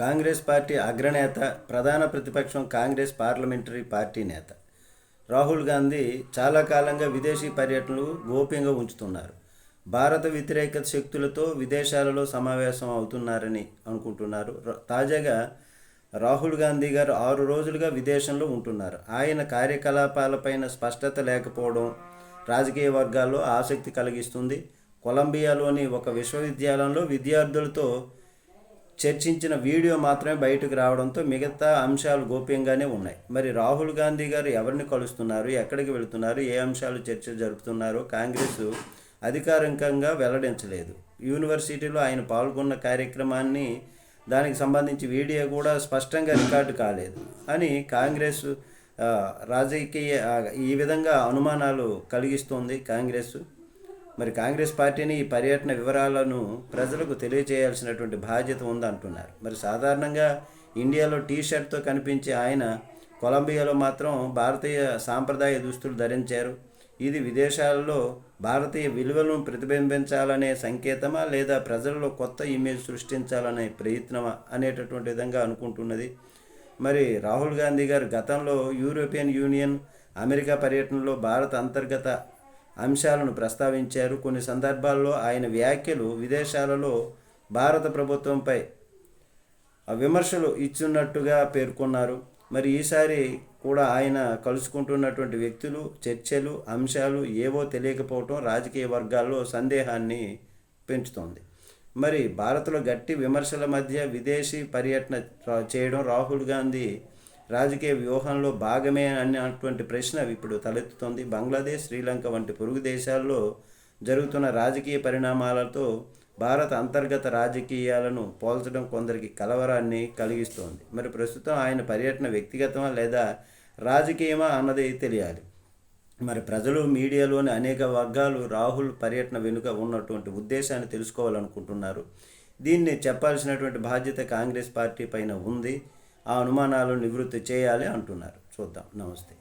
Congress party అగ్రనేత ప్రధాన ప్రతిపక్షం కాంగ్రెస్ పార్లమెంటరీ పార్టీ నేత. రాహుల్ గాంధీ చాలా కాలంగా విదేశీ పర్యటనలు గోప్యంగా ఉంచుతున్నారు. భారత వ్యతిరేక శక్తులతో విదేశాలలో సమావేశం అవుతున్నారని అనుకుంటున్నారు. తాజాగా రాహుల్ గాంధీ గారు ఆరు రోజులుగా విదేశంలో ఉంటున్నారు. ఆయన కార్యకలాపాలపైన స్పష్టత లేకపోవడం రాజకీయ వర్గాల్లో ఆసక్తి కలిగిస్తుంది. కొలంబియాలోని ఒక విశ్వవిద్యాలయంలో విద్యార్థులతో చర్చించిన వీడియో మాత్రమే బయటకు రావడంతో మిగతా అంశాలు గోప్యంగానే ఉన్నాయి. మరి రాహుల్ గాంధీ గారు ఎవరిని కలుస్తున్నారు? ఎక్కడికి వెళుతున్నారు? ఏ అంశాలు చర్చ జరుపుతున్నారో? కాంగ్రెస్ అధికారికంగా వెల్లడించలేదు. యూనివర్సిటీలో ఆయన పాల్గొన్న కార్యక్రమాన్ని దానికి సంబంధించి వీడియో కూడా స్పష్టంగా రికార్డు కాలేదు అని కాంగ్రెస్ రాజకీయ ఈ విధంగా అనుమానాలు కలిగిస్తోంది కాంగ్రెస్. మరి కాంగ్రెస్ పార్టీని ఈ పర్యటన వివరాలను ప్రజలకు తెలియజేయాల్సినటువంటి బాధ్యత ఉందంటున్నారు. మరి సాధారణంగా ఇండియాలో టీ షర్ట్తో కనిపించే ఆయన కొలంబియాలో మాత్రం భారతీయ సాంప్రదాయ దుస్తులు ధరించారు. ఇది విదేశాలలో భారతీయ విలువలను ప్రతిబింబించాలనే సంకేతమా లేదా ప్రజలలో కొత్త ఇమేజ్ సృష్టించాలనే ప్రయత్నమా అనేటటువంటి విధంగా అనుకుంటున్నది. మరి రాహుల్ గాంధీ గారు గతంలో యూరోపియన్ యూనియన్ అమెరికా పర్యటనలో భారత అంతర్గత అంశాలను ప్రస్తావించారు. కొన్ని సందర్భాల్లో ఆయన వ్యాఖ్యలు విదేశాలలో భారత ప్రభుత్వంపై విమర్శలు ఇచ్చున్నట్టుగా పేర్కొన్నారు. మరి ఈసారి కూడా ఆయన కలుసుకుంటున్నటువంటి వ్యక్తులు చర్చలు అంశాలు ఏవో తెలియకపోవటం రాజకీయ వర్గాల్లో సందేహాన్ని పెంచుతోంది. మరి భారత్లో గట్టి విమర్శల మధ్య విదేశీ పర్యటన చేయడం రాహుల్ గాంధీ రాజకీయ వ్యూహంలో భాగమే అన్నటువంటి ప్రశ్న ఇప్పుడు తలెత్తుతోంది. బంగ్లాదేశ్ శ్రీలంక వంటి పొరుగు దేశాల్లో జరుగుతున్న రాజకీయ పరిణామాలతో భారత అంతర్గత రాజకీయాలను పోల్చడం కొందరికి కలవరాన్ని కలిగిస్తోంది. మరి ప్రస్తుతం ఆయన పర్యటన వ్యక్తిగతమా లేదా రాజకీయమా అన్నది తెలియాలి. మరి ప్రజలు మీడియాలోని అనేక వర్గాలు రాహుల్ పర్యటన వెనుక ఉన్నటువంటి ఉద్దేశాన్ని తెలుసుకోవాలనుకుంటున్నారు. దీన్ని చెప్పాల్సినటువంటి బాధ్యత కాంగ్రెస్ పార్టీ పైన ఉంది. ఆ అనుమానాలు నివృత్తి చేయాలి అంటున్నారు. చూద్దాం. నమస్తే.